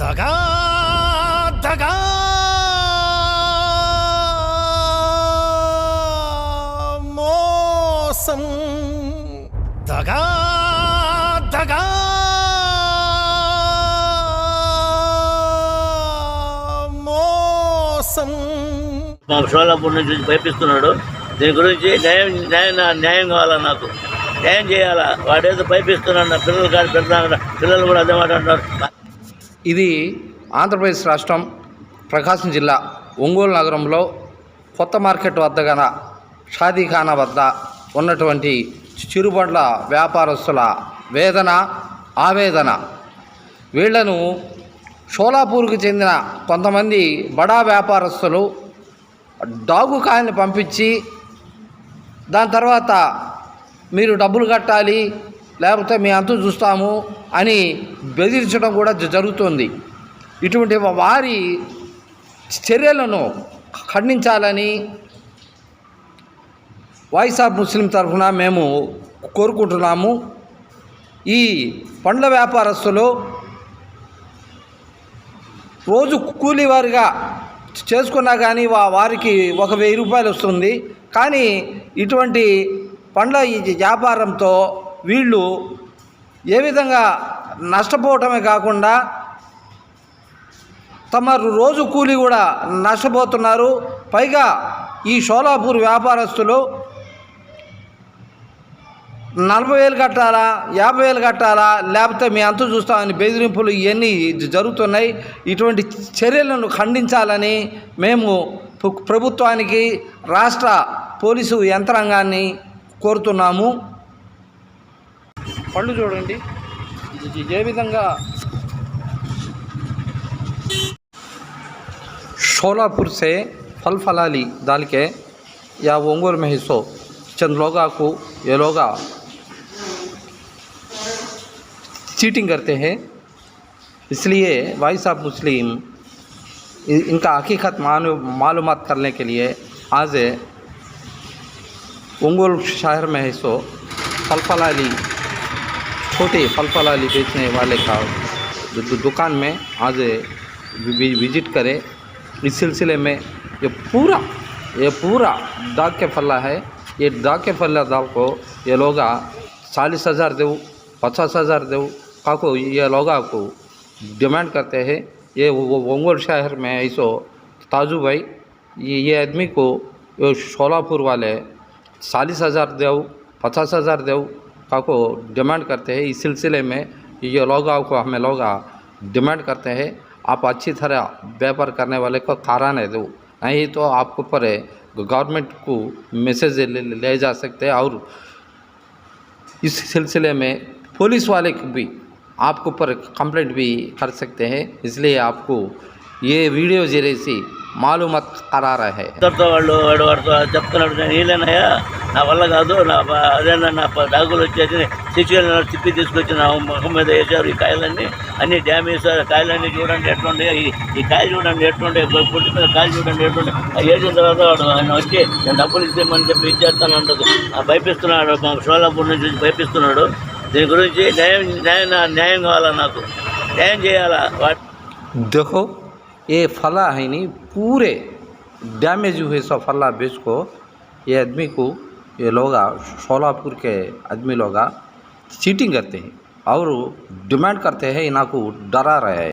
దగా దగా మోసం. దగా దగా మోసం. మా షోలాపూర్ నుంచి పైపిస్తున్నాడు. దీని గురించి న్యాయం న్యాయం న్యాయం కావాలా నాకు? న్యాయం చేయాలా? వాడేదో పైపిస్తున్నాడు నా పిల్లలు కాదు పెడతాను పిల్లలు కూడా అదే మాట ఇది ఆంధ్రప్రదేశ్ రాష్ట్రం ప్రకాశం జిల్లా ఒంగోలు నగరంలో కొత్త మార్కెట్ వద్ద గల షాదీఖానా వద్ద ఉన్నటువంటి చిరుబండ్ల వ్యాపారస్తుల వేదన ఆవేదన. వీళ్ళను షోలాపూర్కు చెందిన కొంతమంది బడా వ్యాపారస్తులు డాగు కాయని పంపించి దాని తర్వాత మీరు డబ్బులు కట్టాలి లేకపోతే మీ అంతు చూస్తాము అని బెదిరించడం కూడా జరుగుతుంది. ఇటువంటి వారి చర్యలను ఖండించాలని వాయిస్ ఆఫ్ ముస్లిం తరఫున మేము కోరుకుంటున్నాము. ఈ పండ్ల వ్యాపారస్తులు రోజు కూలివారిగా చేసుకున్నా కానీ వారికి ఒక వెయ్యి రూపాయలు వస్తుంది. కానీ ఇటువంటి పండ్ల ఈ వ్యాపారంతో వీళ్ళు ఏ విధంగా నష్టపోవటమే కాకుండా తమ రోజు కూలీ కూడా నష్టపోతున్నారు. పైగా ఈ షోలాపూర్ వ్యాపారస్తులు నలభై వేలు కట్టాలా యాభై వేలు కట్టాలా లేకపోతే మీ అంత చూస్తామని బెదిరింపులు ఇవన్నీ జరుగుతున్నాయి. ఇటువంటి చర్యలను ఖండించాలని మేము ప్రభుత్వానికి రాష్ట్ర పోలీసు యంత్రాంగాన్ని కోరుతున్నాము. పళ్ళు చూడండి ఇది ఏ విధంగా शोलापुर से फल फलाली डाल के या ओंगोर में हिस्सों चंद लोगों को ये लोग चीटिंग करते हैं इसलिए भाई साहब मुस्लिम इ- इनका हकीकत मालूम करने के लिए आज ओंगोल शहर में हिस्सों फल फलाली छोटे फल फलाली बेचने वाले का दु- दु- दुकान में आज विज़िट करें, इस सिलसिले में ये पूरा ये पूरा डाक के फल्ला है। ये डाक के फल्ला दाल को ये लोग चालीस हज़ार दो पचास हज़ार दो काको ये लोग को डिमांड करते हैं। ये वो- वो ओंगोल शहर में ऐसो ताजू भाई, ये ये आदमी को ये शोलापुर वाले चालीस हज़ार दो पचास हज़ार दो का डिमांड करते हैं इस सिलसिले में ये लोग को हमें लोग डिमांड करते हैं आप अच्छी तरह व्यापार करने वाले को कारण है दो। नहीं तो आपके ऊपर गवर्नमेंट को मैसेज ले, ले जा सकते हैं और इस सिलसिले में पुलिस वाले भी आपके ऊपर कंप्लेंट भी कर सकते हैं इसलिए आपको ये वीडियो ज़रिए से మాలుమత్ ఖరార్ హై. ఇద్దరితో వాళ్ళు వాడు వాడితో చెప్తున్నాడు నేను వీలేనయ్యా నా వల్ల కాదు నా అదేనా నా డాగులు వచ్చేసి శిక్షణ తిప్పి తీసుకొచ్చి నా ముఖం మీద వేసారు ఈ కాయలన్నీ అన్ని డ్యామేజ్ కాయలన్నీ చూడండి ఎట్లుండే ఈ కాయలు చూడండి ఎట్లుండే పుట్టి మీద కాయలు చూడండి ఎట్లుండే వేసిన తర్వాత వాడు ఆయన వచ్చి నేను డబ్బులు ఇచ్చేయమని చెప్పి ఇచ్చేస్తాను అంటది భయపిస్తున్నాడు మా షోలాపూర్ నుంచి భయపిస్తున్నాడు. దీని గురించి న్యాయం న్యాయం న్యాయం కావాలా నాకు? న్యాయం చేయాలా? देखो ये फला है नहीं, पूरे डैमेज हुए सब फला बेच को। ये आदमी को, ये लोग सोलापुर के आदमी लोग चीटिंग करते हैं और डिमांड करते हैं, इनको डरा रहे हैं।